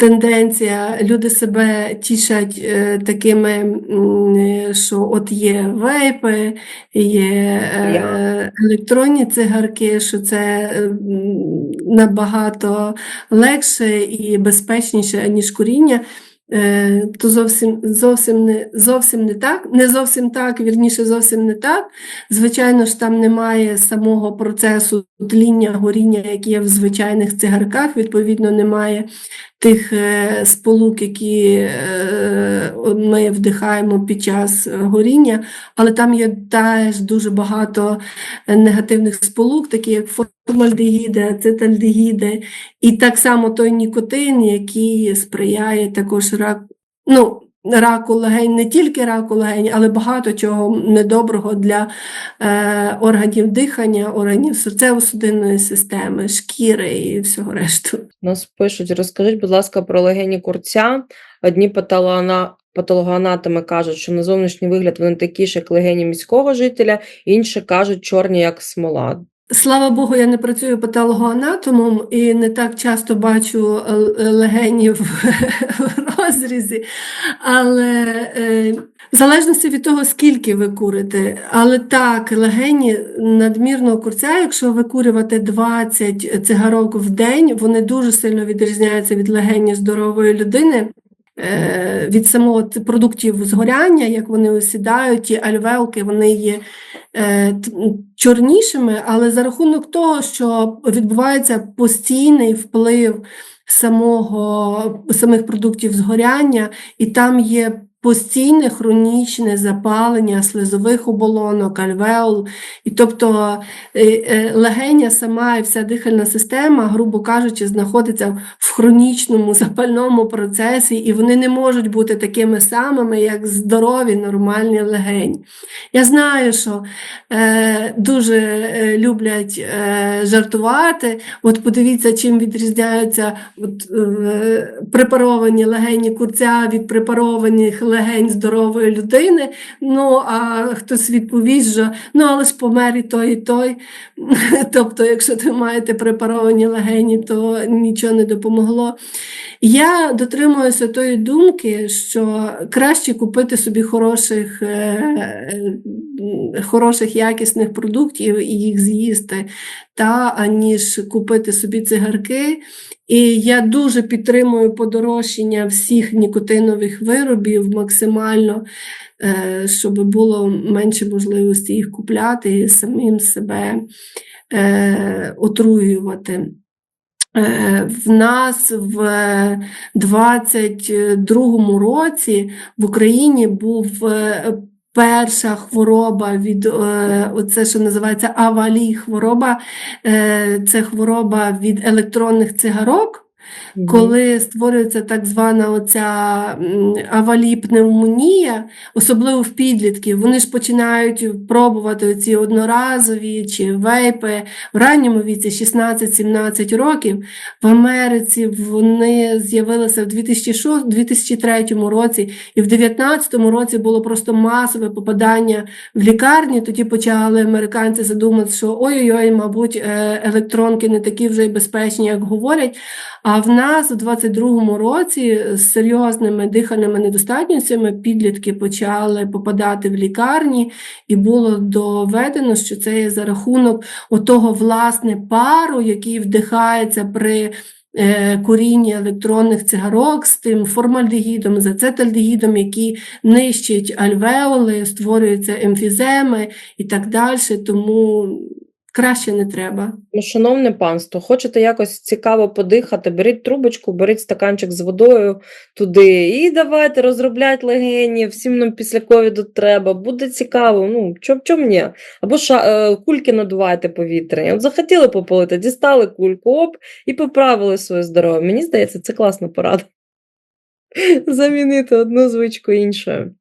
тенденція, люди себе тішать е, такими, що от є вейпи, є е, електронні цигарки, що це е, набагато легше і безпечніше, ніж куріння. Е, То зовсім, зовсім, не, зовсім не так, не зовсім так, вірніше, зовсім не так. Звичайно ж, там немає самого процесу тління, горіння, який є в звичайних цигарках, відповідно, немає тих е, сполук, які е, ми вдихаємо під час горіння, але там є теж дуже багато негативних сполук, такі як формальдегіди, ацетальдегіди, і так само той нікотин, який сприяє також рак, ну, раку легень, не тільки раку легень, але багато чого недоброго для е, органів дихання, органів серцево-судинної системи, шкіри і всього решту. Нас пишуть, розкажіть, будь ласка, про легені курця. Одні патологоана- патологоанатоми кажуть, що на зовнішній вигляд вони такі ж, як легені міського жителя, інші кажуть, чорні, як смола. Слава Богу, я не працюю патологоанатомом і не так часто бачу е, легені в в розрізі, але е, в залежності від того, скільки ви курите. Але так, легені надмірного курця, якщо викурювати 20 цигарок в день, вони дуже сильно відрізняються від легені здорової людини. Е, Від самого продуктів згоряння, як вони осідають, ті альвеолки, вони є е, чорнішими, але за рахунок того, що відбувається постійний вплив самого, самих продуктів згоряння, і там є постійне хронічне запалення слизових оболонок, альвеол, і тобто е, е, легеня сама і вся дихальна система, грубо кажучи, знаходиться в хронічному запальному процесі, і вони не можуть бути такими самими, як здорові, нормальні легені. Я знаю, що е, дуже е, люблять е, жартувати. От подивіться, чим відрізняються от, е, препаровані легені курця від препарованих легень здорової людини. Ну, а хтось відповість, що ну, але ж помер і той, і той. Тобто, якщо ви маєте препаровані легені, то нічого не допомогло. Я дотримуюся тої думки, що краще купити собі хороших, е, е, хороших якісних продуктів і їх з'їсти, та, аніж купити собі цигарки. І я дуже підтримую подорожчання всіх нікотинових виробів максимально, е, щоб було менше можливості їх купляти і самим себе е, отруювати. Е, В нас в 22-му році в Україні був перша хвороба від е, оце, що називається авалій хвороба. Е, Це хвороба від електронних цигарок. Коли створюється так звана оця аваліпневмонія, особливо в підлітків, вони ж починають пробувати ці одноразові чи вейпи в ранньому віці 16-17 років. В Америці вони з'явилися в 2006, 2003 році, і в 2019 році було просто масове попадання в лікарні. Тоді почали американці задумати, що ой-ой-ой, мабуть, е, електронки не такі вже й безпечні, як говорять. А в нас у 22-му році з серйозними дихальними недостатностями підлітки почали попадати в лікарні, і було доведено, що це є за рахунок отого власне пару, який вдихається при е, курінні електронних цигарок з тим формальдегідом, з ацетальдегідом, які нищать альвеоли, створюються емфіземи і так далі. Тому краще не треба. Ну, шановне панство, хочете якось цікаво подихати, беріть трубочку, беріть стаканчик з водою туди і давайте розробляти легені, всім нам після ковіду треба, буде цікаво, ну, чом, чом ні? Або ша, е, кульки надувайте повітряні. От захотіли попалити, дістали кульку, оп, і поправили своє здоров'я. Мені здається, це класна порада. Замінити одну звичку іншою.